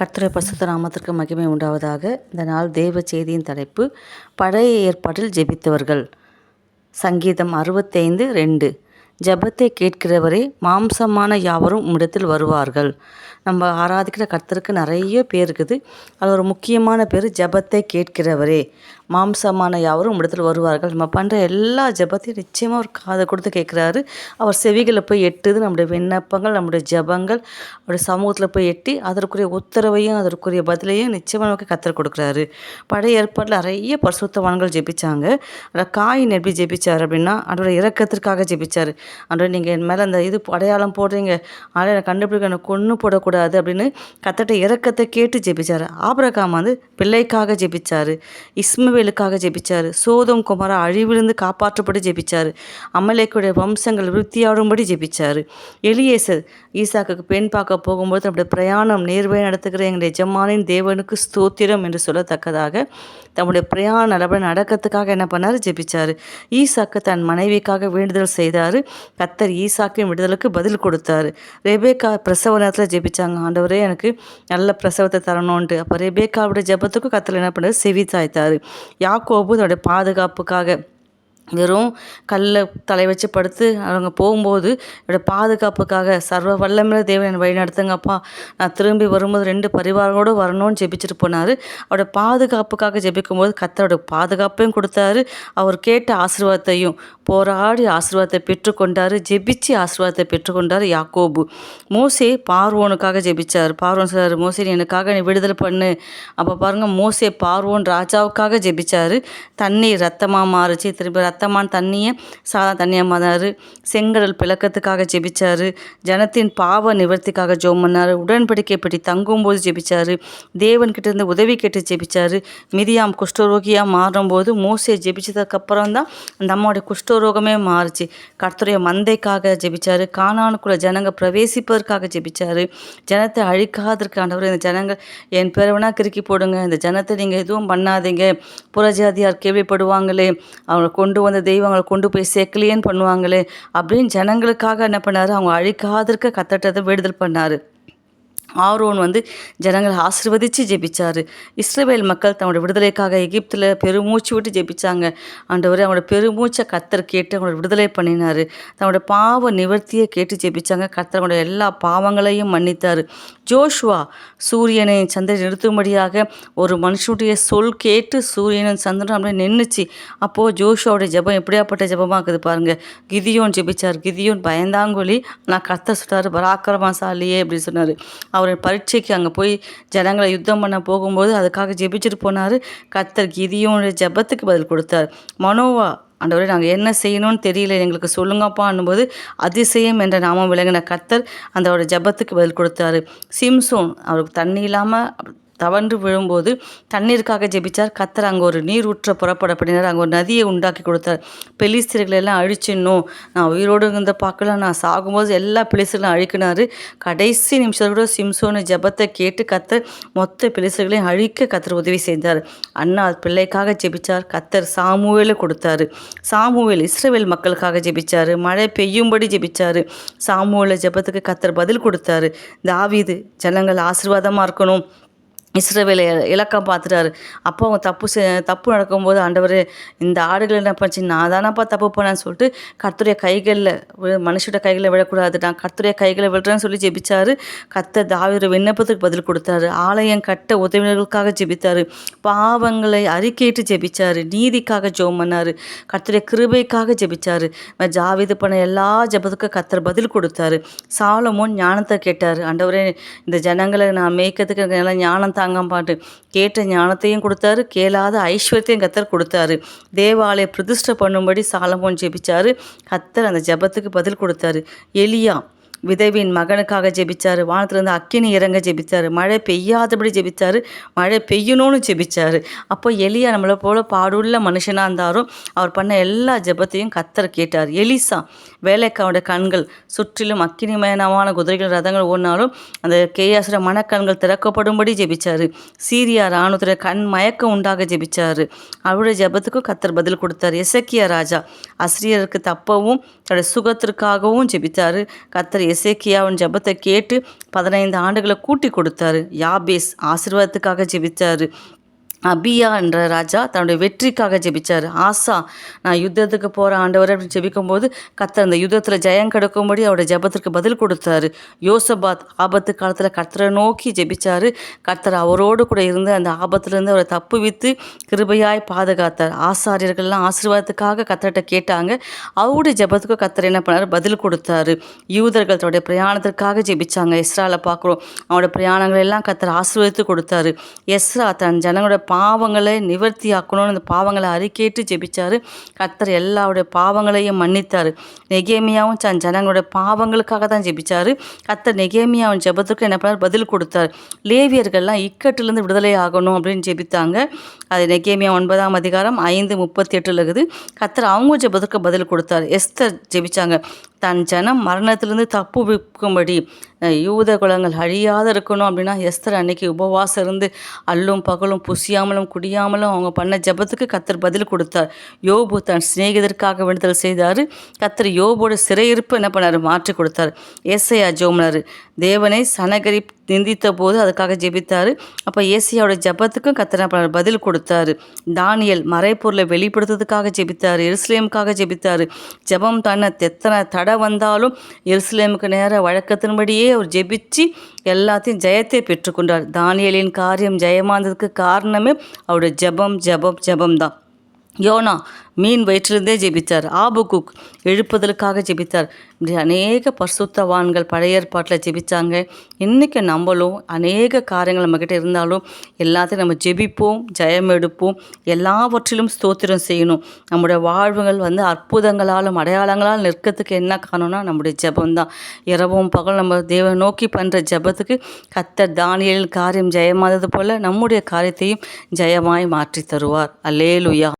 கர்த்தரை பசுத்த நாமத்திற்கு மகிமை உண்டாவதாக. இந்த நாள் தேவ செய்தியின் தலைப்பு பழைய ஏற்பாட்டில் ஜெபித்தவர்கள். சங்கீதம் அறுபத்தைந்து ரெண்டு. ஜெபத்தை கேட்கிறவரே மாம்சமான யாவரும் உம்மிடத்தில் வருவார்கள். நம்ம ஆராதிக்கிற கர்த்தருக்கு நிறைய பேர் இருக்குது. அது ஒரு முக்கியமான பேர் ஜெபத்தை கேட்கிறவரே. மாம்சமான யாவரும் உம்மிடத்தில் வருவார்கள். நம்ம பண்ணுற எல்லா ஜெபத்தையும் நிச்சயமாக அவர் காதை கொடுத்து கேட்குறாரு. அவர் செவிகளை போய் எட்டுது. நம்முடைய விண்ணப்பங்கள் நம்முடைய ஜெபங்கள் அவருடைய சமூகத்தில் போய் எட்டி அதற்குரிய உத்தரவையும் அதற்குரிய பதிலையும் நிச்சயமாக நமக்கு கத்தர் கொடுக்குறாரு. பழைய ஏற்பாட்டில் நிறைய பரிசுத்தவான்கள் ஜெபிச்சாங்க. அதில் காயின் எப்படி ஜெபிச்சார் அப்படின்னா அதோட இறக்கத்திற்காக ஜெபிச்சார். அதோட நீங்கள் என் மேலே அந்த இது அடையாளம் போடுறீங்க. அடையாளம் கண்டுபிடிக்க எனக்கு கொன்று போடக்கூடாது அப்படின்னு கத்தட்ட இறக்கத்தை கேட்டு ஜெபிச்சார். ஆபரகாம் வந்து பிள்ளைக்காக ஜெபிச்சார். இஸ்ரவேலுக்காக ஜெபிச்சார். சோதம் குமார அழிவிலிருந்து காப்பாற்றப்பட்டு ஜெபிச்சார். அமலேக்குடைய வம்சங்கள் விருத்தியாடும்படி ஜெபிச்சார். எலியேசர் ஈசாக்கு பெண் பார்க்க போகும்போது நம்முடைய பிரயாணம் நேர்வை நடத்துகிற எங்களுடைய எஜமானின் தேவனுக்கு ஸ்தோத்திரம் என்று சொல்லத்தக்கதாக தம்முடைய பிரயாணம் நல்லபடி நடக்கிறதுக்காக என்ன பண்ணார்? ஜெபிச்சார். ஈசாக்கு தன் மனைவிக்காக வேண்டுதல் செய்தார். கத்தர் ஈசாக்கின் விடுதலுக்கு பதில் கொடுத்தார். ரெபேக்கா பிரசவ நேரத்தில் ஜெபிச்சாங்க. ஆண்டவரே எனக்கு நல்ல பிரசவத்தை தரணும்ன்ட்டு. அப்போ ரெபேக்காவுடைய ஜெபத்துக்கும் கத்தர் என்ன பண்ணார்? செவி சாய்த்தார். யாக்கோபு தன்னுடைய பாதுகாப்புக்காக வெறும் கல்லை தலை வச்சு படுத்து அவங்க போகும்போது என்னோடய பாதுகாப்புக்காக சர்வ வல்லமையில தேவன் என்னை வழி நடத்துங்கப்பா நான் திரும்பி வரும்போது ரெண்டு பரிவாரங்களோடு வரணும்னு ஜெபிச்சுட்டு போனார். அவரோட பாதுகாப்புக்காக ஜெபிக்கும்போது கத்தரோட பாதுகாப்பையும் கொடுத்தாரு. அவர் கேட்ட ஆசீர்வாதத்தையும் போராடி ஆசீர்வாதத்தை பெற்றுக்கொண்டார் ஜெபிச்சு ஆசீர்வாதத்தை பெற்றுக்கொண்டார் யாக்கோபு. மோசே பார்வோனுக்காக ஜெபிச்சார். பார்வோன் சார் மோசே எனக்காக நீ விடுதலை பண்ணு. அப்போ பாருங்கள் மோசே பார்வோன் ராஜாவுக்காக ஜெபிச்சார். தண்ணி ரத்தமாக மாறுச்சு. திரும்ப ரத்தமான தண்ணியை சாதா தண்ணியாக மாறினார். செங்கடல் பிளக்கத்துக்காக ஜெபிச்சார். ஜனத்தின் பாவ நிவர்த்திக்காக ஜோம் பண்ணார். உடன்படிக்கை பற்றி தங்கும்போது ஜெபிச்சார். தேவன்கிட்ட இருந்து உதவி கேட்டு ஜெபிச்சார். மிதியாம் குஷ்டரோகியாக மாறும்போது மோசே ஜெபிச்சதுக்கப்புறம் தான் அந்த அம்மாவுடைய குஷ்டரோகமே மாறுச்சு. கர்த்தருடைய மந்தைக்காக ஜெபிச்சார். காணானுக்குள்ள ஜனங்க பிரவேசிப்பதற்காக ஜெபிச்சார். ஜனத்தை அழிக்காதற்கு ஆண்டவர் இந்த ஜனங்கள் என் பேரவனா கிறுக்கி போடுங்க. இந்த ஜனத்தை நீங்கள் எதுவும் பண்ணாதீங்க. புறஜாதியார் கேள்விப்படுவாங்களே. அவங்களை கொண்டு வந்த தெய்வங்களை கொண்டு போய் சேர்க்கலையேன்னு பண்ணுவாங்களே. அப்படின்னு ஜனங்களுக்காக என்ன பண்ணார்? அவங்க அழிக்காதற்கு கத்தட்டதை விடுதல் பண்ணார். ஆரோன் வந்து ஜனங்களை ஆசிர்வதித்து ஜெபிச்சார். இஸ்ரேல் மக்கள் தன்னோட விடுதலைக்காக எகிப்தில் பெருமூச்சு விட்டு ஜெபிச்சாங்க. ஆண்டவர் அவங்களோட பெருமூச்சை கத்தர் கேட்டு அவங்களோட விடுதலை பண்ணினார். தன்னோட பாவ நிவர்த்தியை கேட்டு ஜெபிச்சாங்க. கத்தர் அவனோட எல்லா பாவங்களையும் மன்னித்தார். ஜோஷுவா சூரியனை சந்திரன் நிறுத்தும்படியாக ஒரு மனுஷனுடைய சொல் கேட்டு சூரியனும் சந்திரன் அப்படியே நின்றுச்சு அப்போது ஜோஷுவாவுடைய ஜெபம் எப்படியாப்பட்ட ஜெபமாக இருக்குது பாருங்கள் கிதியோன் ஜெபிச்சார். கிதியோன் பயந்தாங்கொலி நான் கத்த சொல்கிறார் பராக்கிரமசாலியே அப்படின்னு சொன்னார். அவர் பரீட்சைக்கு அங்கே போய் ஜனங்களை யுத்தம் பண்ண போகும்போது அதுக்காக ஜெபிச்சுட்டு போனார். கத்தர் கிதியோனுடைய ஜெபத்துக்கு பதில் கொடுத்தார். மனோவா ஆண்டவரே நாங்கள் என்ன செய்யணும்னு தெரியல எங்களுக்கு சொல்லுங்கப்பான்னும்போது அதிசயம் என்ற நாமம் விளங்கின கத்தர் அந்த அவரோட ஜெபத்துக்கு பதில் கொடுத்தாரு. சிம்சோன் அவருக்கு தண்ணி இல்லாமல் தவன்று விழும்போது தண்ணீருக்காக ஜெபிச்சார். கத்தர் அங்கே ஒரு நீர் ஊற்ற புறப்பட பண்ணினார் அங்கே ஒரு நதியை உண்டாக்கி கொடுத்தார். பெலிஸ்திரிகளை எல்லாம் அழிச்சிடணும் நான் உயிரோடு இருந்த பார்க்கல நான் சாகும்போது எல்லா பெலிஸ்தர்களையும் அழிக்கினார். கடைசி நிமிஷத்தில் கூட சிம்சோனு ஜெபத்தை கேட்டு கத்தர் மொத்த பெலிஸ்தர்களையும் அழிக்க கத்தர் உதவி செய்தார். அண்ணா பிள்ளைக்காக ஜெபிச்சார். கத்தர் சாமுவேல கொடுத்தாரு. சாமுவேல் இஸ்ரவேல் மக்களுக்காக ஜெபிச்சார். மழை பெய்யும்படி ஜெபிச்சார். சாமுவேல ஜெபத்துக்கு கத்தர் பதில் கொடுத்தாரு. தாவிது ஜனங்கள் ஆசீர்வாதமாக இருக்கணும். இஸ்ரேவேலை இலக்கம் பார்த்துட்டாரு. அப்போ அவங்க தப்பு செ தப்பு நடக்கும்போது ஆண்டவர் இந்த ஆடுகள் என்ன பண்ணி நான் தானப்பா தப்பு பண்ணேன்னு சொல்லிட்டு கர்த்துடைய கைகளில் மனுஷோட கைகளில் விழக்கூடாது. நான் கர்த்துடைய கைகளை விழுறேன்னு சொல்லி ஜெபிச்சாரு. கத்த தாவிர விண்ணப்பத்துக்கு பதில் கொடுத்தாரு. ஆலயம் கட்ட உதவினர்களுக்காக ஜெபித்தார். பாவங்களை அறிக்கையிட்டு ஜெபிச்சாரு. நீதிக்காக ஜோம் பண்ணார். கர்த்துடைய கிருபைக்காக ஜெபிச்சார். ஜாவிது பண்ண எல்லா ஜெபத்துக்கும் கத்தர் பதில் கொடுத்தாரு. சாலமோன் ஞானத்தை கேட்டார். ஆண்டவரே இந்த ஜனங்களை நான் மேய்க்கிறதுக்கு ஞானம் தான் ஞானம் பாட்டு. கேட்ட ஞானத்தையும் கொடுத்தாரு கேளாத ஐஸ்வர்யத்தையும் கத்தர் கொடுத்தாரு. தேவாலய பிரதிஷ்டை பண்ணும்படி சாலமோன் ஜெபிச்சாரு. கத்தர் அந்த ஜெபத்துக்கு பதில் கொடுத்தாரு. எலியா விதவியின் மகனுக்காக ஜெபிச்சார். வானத்திலிருந்து அக்கினி இறங்க ஜெபிச்சார். மழை பெய்யாதபடி ஜெபிச்சார். மழை பெய்யணும்னு ஜெபிச்சார். அப்போ எலியா நம்மளை போல பாடுள்ள மனுஷனாக இருந்தாலும் அவர் பண்ண எல்லா ஜெபத்தையும் கத்தர் கேட்டார். எலிசா வேலைக்காவோட கண்கள் சுற்றிலும் அக்கினிமயனமான குதிரைகள் ரதங்கள் ஓடினாலும் அந்த கேயாசுர மனக்கண்கள் திறக்கப்படும்படி ஜெபிச்சார். சீரியா ராணுவத்துடைய கண் மயக்கம் உண்டாக ஜெபிச்சார். அவருடைய ஜெபத்துக்கும் கத்தர் பதில் கொடுத்தார். எசக்கியா ராஜா அசிரியருக்கு தப்பவும் தன்னுடைய சுகத்திற்காகவும் ஜெபித்தார். கத்தர் எசேக்கியாவின் ஜெபத்தை கேட்டு பதினைந்து ஆண்டுகளை கூட்டி கொடுத்தாரு. யாபேஸ் ஆசிர்வாதத்துக்காக ஜெபிச்சாரு அபியா என்ற ராஜா தன்னுடைய வெற்றிக்காக ஜெபிச்சார். ஆசா நான் யுத்தத்துக்கு போகிற ஆண்டவர் அப்படின்னு ஜெபிக்கும்போது கத்தர் அந்த யுத்தத்தில் ஜெயம் கிடைக்கும்படி அவருடைய ஜெபத்திற்கு பதில் கொடுத்தாரு. யோசபாத் ஆபத்து காலத்தில் கர்த்தரை நோக்கி ஜெபிச்சார். கர்த்தர் அவரோடு கூட இருந்து அந்த ஆபத்துலேருந்து அவரை தப்பு வித்து கிருபையாய் பாதுகாத்தார். ஆசாரியர்கள்லாம் ஆசீர்வாதத்துக்காக கத்தர்கிட்ட கேட்டாங்க. அவருடைய ஜெபத்துக்கு கத்தர் என்ன பண்ணார்? பதில் கொடுத்தாரு. யூதர்கள் தன்னுடைய பிரயாணத்திற்காக ஜெபிச்சாங்க. எஸ்ராவில் பார்க்குறோம். அவனுடைய பிரயாணங்கள் எல்லாம் கத்தர் ஆசீர்வதித்து கொடுத்தாரு. எஸ்ரா தன் ஜனங்களோட பாவங்களை நிவர்த்தி ஆக்கணும்னு அந்த பாவங்களை அறிக்கையிட்டு ஜெபிச்சார். கர்த்தர் எல்லாருடைய பாவங்களையும் மன்னித்தார். நெகேமியாவும் தன் ஜனங்களுடைய பாவங்களுக்காக தான் ஜெபிச்சார். கர்த்தர் நெகேமியாவின் ஜெபத்துக்கு என்ன பண்ணார்? பதில் கொடுத்தார். லேவியர்கள்லாம் இக்கட்டிலேருந்து விடுதலை ஆகணும் அப்படின்னு ஜெபித்தாங்க. அது நெகேமியா ஒன்பதாம் அதிகாரம் ஐந்து முப்பத்தி எட்டில் இருக்குது. கர்த்தர் அவங்க ஜெபத்துக்கு பதில் கொடுத்தார். எஸ்தர் ஜெபிச்சாங்க. தன் ஜனம் மரணத்திலிருந்து தப்பு விற்கும்படி யூத குலங்கள் அழியாத இருக்கணும் அப்படின்னா எஸ்தர் அன்னைக்கு உபவாசம் இருந்து அல்லும் பகலும் புசியாமலும் குடியாமலும் அவங்க பண்ண ஜெபத்துக்கு கத்தர் பதில் கொடுத்தார். யோபு தன் சிநேகிதருக்காக விடுதல் செய்தார். கத்தர் யோபோட சிறையிருப்பு என்ன பண்ணார்? மாற்றி கொடுத்தார். ஏசையா ஜோம்னார். தேவனை சனகரி நிந்தித்த போது அதுக்காக ஜெபித்தார். அப்போ ஏசியாவோட ஜெபத்துக்கும் கத்தனை பதில் கொடுத்தாரு. தானியல் மறைப்பொருளை வெளிப்படுத்துறதுக்காக ஜெபித்தார். எருசலேமுக்காக ஜெபித்தார். ஜெபம் தன்னை எத்தனை தடை வந்தாலும் எருசலேமுக்கு நேர வழக்கத்தின்படியே அவர் ஜெபிச்சு எல்லாத்தையும் ஜெயத்தை பெற்றுக்கொண்டார். தானியலின் காரியம் ஜெயமானதுக்கு காரணமே அவருடைய ஜெபம் ஜெபம் ஜெபம் தான். யோனா மீன் வயிற்றிலிருந்தே ஜெபித்தார். ஆபுகுக் எழுப்புதலுக்காக ஜெபித்தார். இப்படி அநேக பரிசுத்தவான்கள் பழைய ஏற்பாட்டில் ஜெபித்தாங்க இன்றைக்கி நம்மளும் அநேக காரியங்கள் நம்மக்கிட்ட இருந்தாலும் எல்லாத்தையும் நம்ம ஜெபிப்போம் ஜெயம் எடுப்போம். எல்லாவற்றிலும் ஸ்தோத்திரம் செய்யணும். நம்முடைய வாழ்வுகள் வந்து அற்புதங்களாலும் அடையாளங்களால் நிற்கிறதுக்கு என்ன காரணம்னா நம்முடைய ஜெபம் தான் இரவும் பகல் நம்ம தேவை நோக்கி பண்ணுற ஜெபத்துக்கு கத்தர் தானியல் காரியம் ஜெயமானது போல் நம்முடைய காரியத்தையும் ஜெயமாய் மாற்றி தருவார். அல்லேலுயா.